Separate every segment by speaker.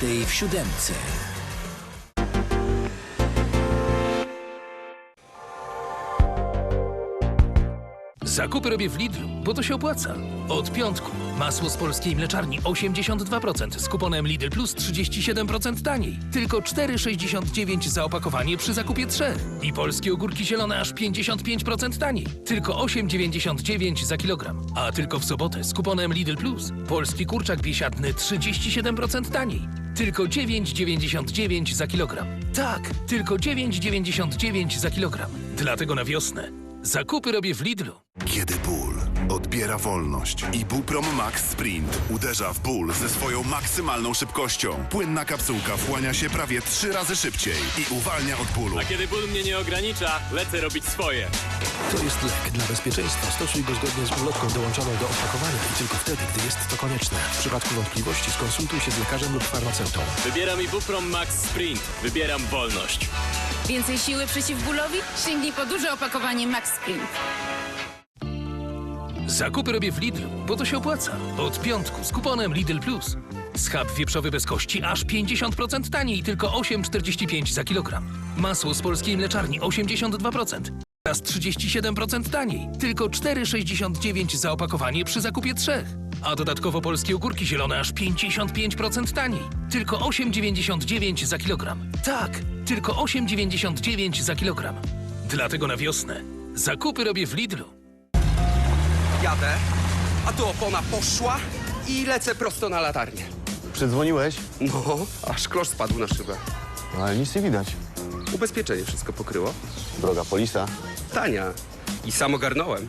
Speaker 1: 20 w siódemce.
Speaker 2: Zakupy robię w Lidlu, bo to się opłaca. Od piątku masło z polskiej mleczarni 82%, z kuponem Lidl Plus 37% taniej. Tylko 4,69 za opakowanie przy zakupie trzech. I polskie ogórki zielone aż 55% taniej. Tylko 8,99 za kilogram. A tylko w sobotę z kuponem Lidl Plus polski kurczak biesiadny 37% taniej. Tylko 9,99 za kilogram. Tak, tylko 9,99 za kilogram. Dlatego na wiosnę zakupy robię w Lidlu.
Speaker 3: Kiedy ból odbiera wolność i Buprom Max Sprint uderza w ból ze swoją maksymalną szybkością. Płynna kapsułka wchłania się prawie trzy razy szybciej i uwalnia od bólu.
Speaker 4: A kiedy ból mnie nie ogranicza, lecę robić swoje.
Speaker 5: To jest lek. Dla bezpieczeństwa stosuj go zgodnie z ulotką dołączoną do opakowania i tylko wtedy, gdy jest to konieczne. W przypadku wątpliwości skonsultuj się z lekarzem lub farmaceutą.
Speaker 4: Wybieram Ibuprom Max Sprint. Wybieram wolność.
Speaker 6: Więcej siły przeciwbólowi? Sięgnij po duże opakowanie Max Sprint.
Speaker 2: Zakupy robię w Lidlu, bo to się opłaca. Od piątku z kuponem Lidl Plus. Schab wieprzowy bez kości aż 50% taniej, tylko 8,45 za kilogram. Masło z polskiej mleczarni 82%. Teraz 37% taniej, tylko 4,69 za opakowanie przy zakupie trzech. A dodatkowo polskie ogórki zielone aż 55% taniej, tylko 8,99 za kilogram. Tak, tylko 8,99 za kilogram. Dlatego na wiosnę zakupy robię w Lidlu.
Speaker 7: Jadę, a tu opona poszła i lecę prosto na latarnię.
Speaker 8: Przydzwoniłeś?
Speaker 7: No, aż klosz spadł na szybę.
Speaker 8: No, ale nic nie widać.
Speaker 7: Ubezpieczenie wszystko pokryło.
Speaker 8: Droga polisa.
Speaker 7: Tania. I sam ogarnąłem.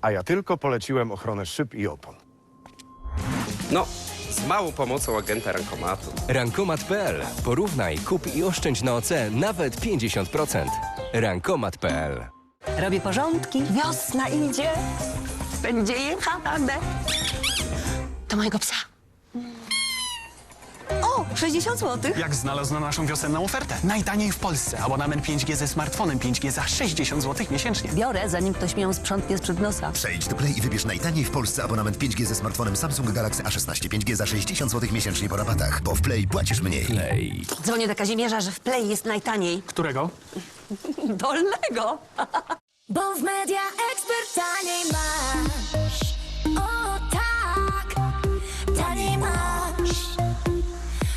Speaker 9: A ja tylko poleciłem ochronę szyb i opon.
Speaker 7: No, z małą pomocą agenta rankomatu.
Speaker 10: Rankomat.pl. Porównaj, kup i oszczędź na OC nawet 50%. Rankomat.pl.
Speaker 11: Robię porządki. Wiosna idzie. Będzie jechane. To mojego psa. O, 60 zł.
Speaker 12: Jak znalazł na naszą wiosenną ofertę? Najtaniej w Polsce. Abonament 5G ze smartfonem 5G za 60 zł miesięcznie.
Speaker 11: Biorę, zanim ktoś mi ją sprzątnie sprzed nosa.
Speaker 13: Przejdź do Play i wybierz najtaniej w Polsce abonament 5G ze smartfonem Samsung Galaxy A16 5G za 60 zł miesięcznie po rabatach, bo w Play płacisz mniej.
Speaker 10: Play.
Speaker 11: Dzwonię do Kazimierza, że w Play jest najtaniej.
Speaker 12: Którego?
Speaker 11: Dolnego.
Speaker 14: Bo w Media Expert taniej masz. O tak, taniej masz.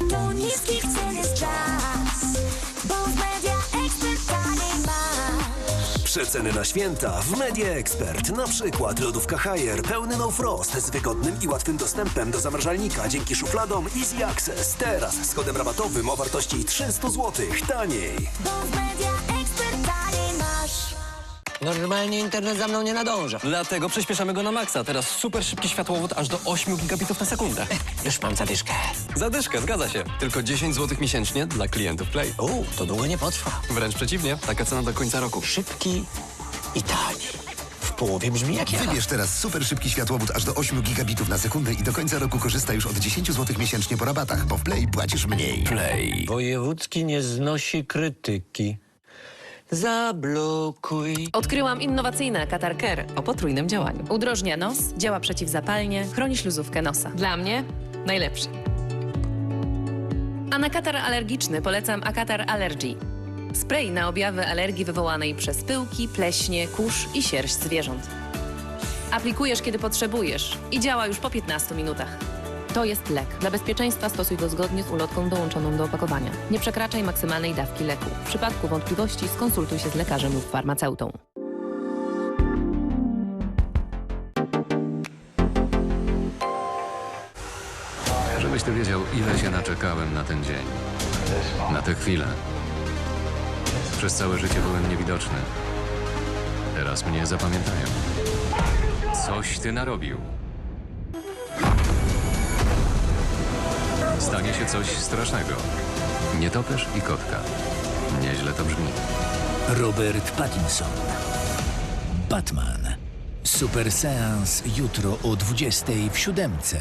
Speaker 14: Tu niskich cen jest czas. Bo w Media Expert taniej masz.
Speaker 15: Przeceny na święta w Media Expert. Na przykład lodówka Haier pełny no frost z wygodnym i łatwym dostępem do zamrażalnika dzięki szufladom Easy Access. Teraz z kodem rabatowym o wartości 300 zł taniej.
Speaker 14: Bo w Media.
Speaker 16: Normalnie internet za mną nie nadąża.
Speaker 17: Dlatego przyspieszamy go na maksa. Teraz super szybki światłowód aż do 8 gigabitów na sekundę.
Speaker 16: Już mam zadyszkę.
Speaker 17: Zadyszkę, zgadza się. Tylko 10 zł miesięcznie dla klientów Play.
Speaker 16: U, to długo nie potrwa.
Speaker 17: Wręcz przeciwnie, taka cena do końca roku.
Speaker 16: Szybki i tani. W połowie brzmi jak ja.
Speaker 13: Wybierz teraz super szybki światłowód aż do 8 gigabitów na sekundę i do końca roku korzysta już od 10 zł miesięcznie po rabatach, bo w Play płacisz mniej.
Speaker 10: Play.
Speaker 16: Wojewódzki nie znosi krytyki. Zablokuj.
Speaker 18: Odkryłam innowacyjne Katar Care o potrójnym działaniu. Udrożnia nos, działa przeciwzapalnie, chroni śluzówkę nosa. Dla mnie najlepszy. A na katar alergiczny polecam Akatar Allergy. Spray na objawy alergii wywołanej przez pyłki, pleśnie, kurz i sierść zwierząt. Aplikujesz kiedy potrzebujesz i działa już po 15 minutach. To jest lek. Dla bezpieczeństwa stosuj go zgodnie z ulotką dołączoną do opakowania. Nie przekraczaj maksymalnej dawki leku. W przypadku wątpliwości skonsultuj się z lekarzem lub farmaceutą.
Speaker 19: Żebyś ty wiedział, ile się naczekałem na ten dzień. Na tę chwilę. Przez całe życie byłem niewidoczny. Teraz mnie zapamiętają. Coś ty narobił. Stanie się coś strasznego. Nietoperz i kotka. Nieźle to brzmi.
Speaker 1: Robert Pattinson. Batman. Super seans jutro o 20 w siódemce.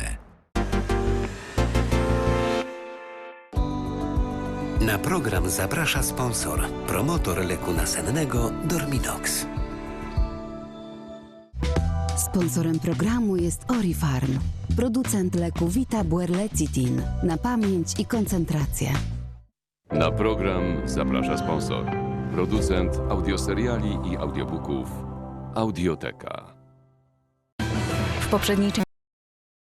Speaker 20: Na program zaprasza sponsor, promotor leku nasennego Dormidox.
Speaker 21: Sponsorem programu jest Orifarm, producent leku Vita Buerlecitin na pamięć i koncentrację.
Speaker 15: Na program zaprasza sponsor. Producent audioseriali i audiobooków Audioteka.
Speaker 22: W poprzedniej części